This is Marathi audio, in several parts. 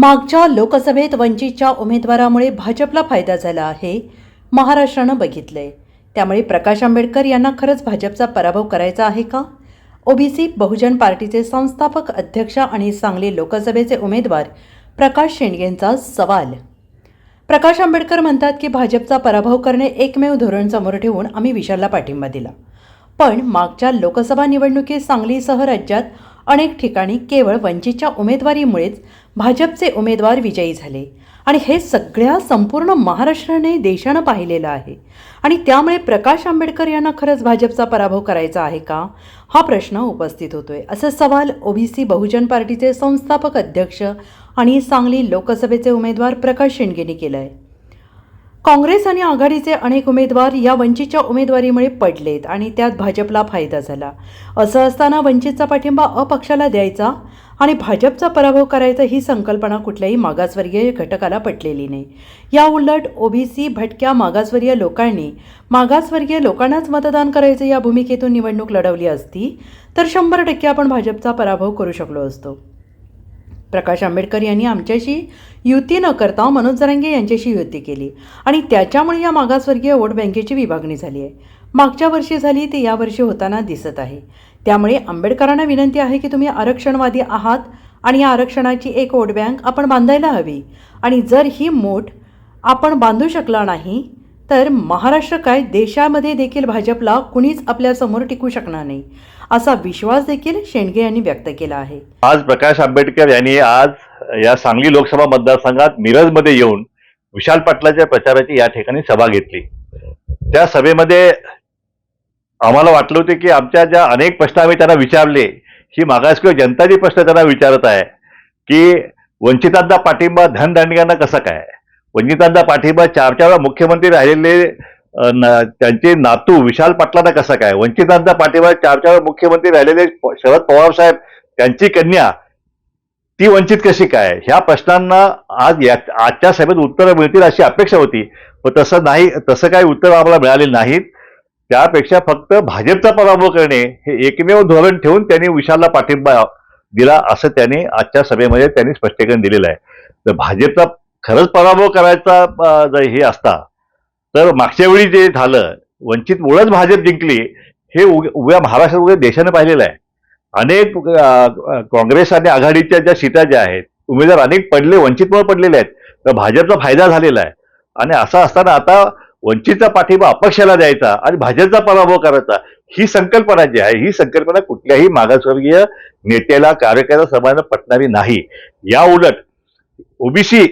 मागच्या लोकसभेत वंचितच्या उमेदवारामुळे भाजपला फायदा झाला आहे महाराष्ट्रानं बघितलंय. त्यामुळे प्रकाश आंबेडकर यांना खरंच भाजपचा पराभव करायचा आहे का? ओबीसी बहुजन पार्टीचे संस्थापक अध्यक्ष आणि सांगली लोकसभेचे उमेदवार प्रकाश शेंडगेंचा सवाल. प्रकाश आंबेडकर म्हणतात की भाजपचा पराभव करणे एकमेव धोरण समोर ठेवून आम्ही विशालला पाठिंबा दिला. पण मागच्या लोकसभा निवडणुकीत सांगलीसह राज्यात अनेक ठिकाणी केवळ वंचितच्या उमेदवारीमुळेच भाजपचे उमेदवार विजयी झाले. आणि हे सगळ्या संपूर्ण महाराष्ट्राने देशानं पाहिलेलं आहे. आणि त्यामुळे प्रकाश आंबेडकर यांना खरंच भाजपचा पराभव करायचा आहे का? हा प्रश्न उपस्थित होतोय. असा सवाल ओबीसी बहुजन पार्टीचे संस्थापक अध्यक्ष आणि सांगली लोकसभेचे उमेदवार प्रकाश शेंडगेंनी केलं आहे काँग्रेस आणि आघाडीचे अनेक उमेदवार या वंचितच्या उमेदवारीमुळे पडलेत आणि त्यात भाजपला फायदा झाला. असं असताना वंचितचा पाठिंबा अपक्षाला द्यायचा आणि भाजपचा पराभव करायचा ही संकल्पना कुठल्याही मागासवर्गीय घटकाला पटलेली नाही. या उलट ओबीसी भटक्या मागासवर्गीय लोकांनी मागासवर्गीय लोकांनाच मतदान करायचं या भूमिकेतून निवडणूक लढवली असती तर शंभर टक्के आपण भाजपचा पराभव करू शकलो असतो. प्रकाश आंबेडकर यांनी आमच्याशी युती न करता मनोज जरांगे यांच्याशी युती केली. आणि त्याच्यामुळे या मागासवर्गीय वोट बँकेची विभागणी झाली आहे. मागच्या वर्षी झाली ते यावर्षी होताना दिसत आहे. त्यामुळे आंबेडकरांना विनंती आहे की तुम्ही आरक्षणवादी आहात आणि या आरक्षणाची एक वोट बँक आपण बांधायला हवी. आणि जर ही मोठ आपण बांधू शकला नाही तर महाराष्ट्र काय देशामध्ये देखील भाजपला कुणीच आपल्यासमोर टिकू शकणार नाही असा विश्वास देखील शेंडगे यांनी व्यक्त केला आहे. आज प्रकाश आंबेडकर यांनी आज या सांगली लोकसभा मतदारसंघात मिरजमध्ये येऊन विशाल पाटलाच्या प्रचाराची या ठिकाणी सभा घेतली. त्या सभेमध्ये आम्हाला वाटलं होते की आमच्या ज्या अनेक प्रश्न आम्ही त्यांना विचारले ही मागासकीय जनताची प्रश्न त्यांना विचारत आहे की वंचितांचा पाठिंबा धनदांडग्यांना कसा काय? वंचितांचा पाठिंबा चार चार वेळा मुख्यमंत्री राहिलेले त्यांचे नातू विशाल पाटलांना कसा काय? वंचितांचा पाठिंबा चार चार वेळा मुख्यमंत्री राहिलेले शरद पवार साहेब त्यांची कन्या ती वंचित कशी काय? ह्या प्रश्नांना आज या आजच्या सभेत उत्तरं मिळतील अशी अपेक्षा होती. पण तसं नाही तसं काही उत्तरं आम्हाला मिळाले नाहीत. त्यापेक्षा फक्त भाजपचा पराभव करणे हे एकमेव धोरण ठेवून त्यांनी विशालला पाठिंबा दिला असं त्यांनी आजच्या सभेमध्ये त्यांनी स्पष्टीकरण दिलेलं आहे. तर भाजपचा खरंच पराभव करायचा जर हे असता तर मागच्या वेळी जे झालं वंचित मुळच भाजप जिंकली हे उभ्या महाराष्ट्रात उभ्या देशाने पाहिलेलं आहे. अनेक काँग्रेस आणि आघाडीच्या ज्या सीटा ज्या आहेत उमेदवार अनेक पडले वंचितमुळे पडलेले आहेत तर भाजपचा फायदा झालेला आहे. आणि असं असताना आता वंचितचा पाठिंबा अपक्षाला द्यायचा आणि भाजपचा पराभव करायचा ही संकल्पना जी आहे ही संकल्पना कुठल्याही मागासवर्गीय नेत्याला कार्यकर्ता समाजाला पटणारी नाही. या उलट ओबीसी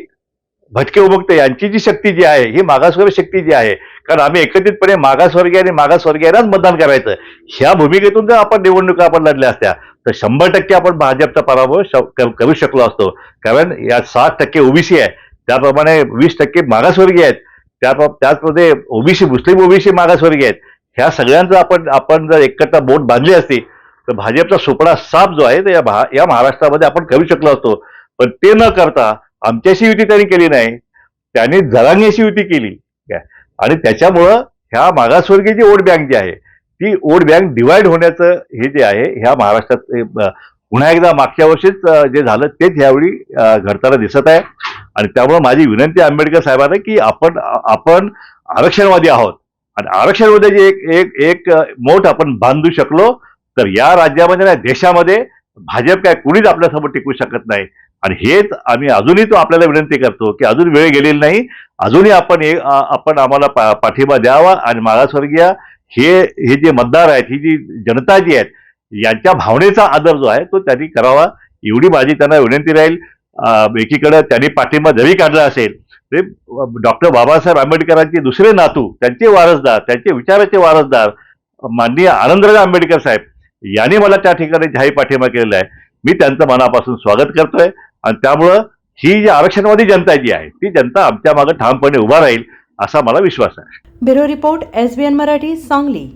भटके उभक्त यांची जी शक्ती जी आहे ही मागासवर्गीय शक्ती जी आहे कारण आम्ही एकत्रितपणे मागासवर्गीय आणि मागासवर्गीयांनाच मतदान करायचं. ह्या भूमिकेतून जर आपण निवडणुका आपण लढल्या असत्या तर शंभर टक्के आपण भाजपचा पराभव श- करू शकलो असतो. कारण या सात टक्के ओबीसी आहे त्याप्रमाणे वीस टक्के मागासवर्गीय आहेत त्या त्याचमध्ये ओबीसी मुस्लिम ओबीसी मागासवर्गीय आहेत. ह्या सगळ्यांचं आपण आपण जर एकत्र बोट बांधली असती तर भाजपचा सुपडा साप जो आहे तो या भा- या महाराष्ट्रामध्ये आपण करू शकलो असतो. पण ते न करता आमच्याशी युती त्यांनी केली नाही. त्यांनी जरांगेशी युती केली. आणि त्याच्यामुळं ह्या मागासवर्गीय जी वोट बँक जी आहे ती वोट बँक डिवाइड होण्याचं हे जे आहे ह्या महाराष्ट्रात पुन्हा एकदा मागच्या वर्षीच जे झालं तेच यावेळी घडताना दिसत आहे. आणि त्यामुळे माझी विनंती आंबेडकर साहेबांना की आपण आपण आरक्षणवादी आहोत. आणि आरक्षणवाद्याची एक एक एक मोठ आपण बांधू शकलो तर या राज्यामध्ये ना देशामध्ये भाजप काय कुणीच आपल्यासमोर टिकू शकत नाही. आणि हेच आम्ही अजूनही तो आपल्याला विनंती करतो की अजून वेळ गेलेली नाही अजूनही आपण हे आपण आम्हाला पा- पाठिंबा द्यावा आणि मागासवर्गीय हे हे जे मतदार आहेत ही जी जनता जी आहेत यांच्या भावनेचा आदर जो आहे तो त्यांनी करावा. एवढी माझी त्यांना विनंती राहील. एकीकडं त्यांनी पाठिंबा जरी काढला असेल ते डॉक्टर बाबासाहेब आंबेडकरांचे दुसरे नातू त्यांचे वारसदार त्यांचे विचाराचे वारसदार माननीय आनंदराज आंबेडकर साहेब यांनी मला त्या ठिकाणी जाहीर पाठिंबा केलेला आहे. मी त्यांचं मनापासून स्वागत करतोय. आणि त्यामुळं ही जी आरक्षणवादी जनता जी आहे ती जनता आमच्या मागे ठामपणे उभा राहील असा मला विश्वास आहे. Bureau report S B N Marathi Sangli.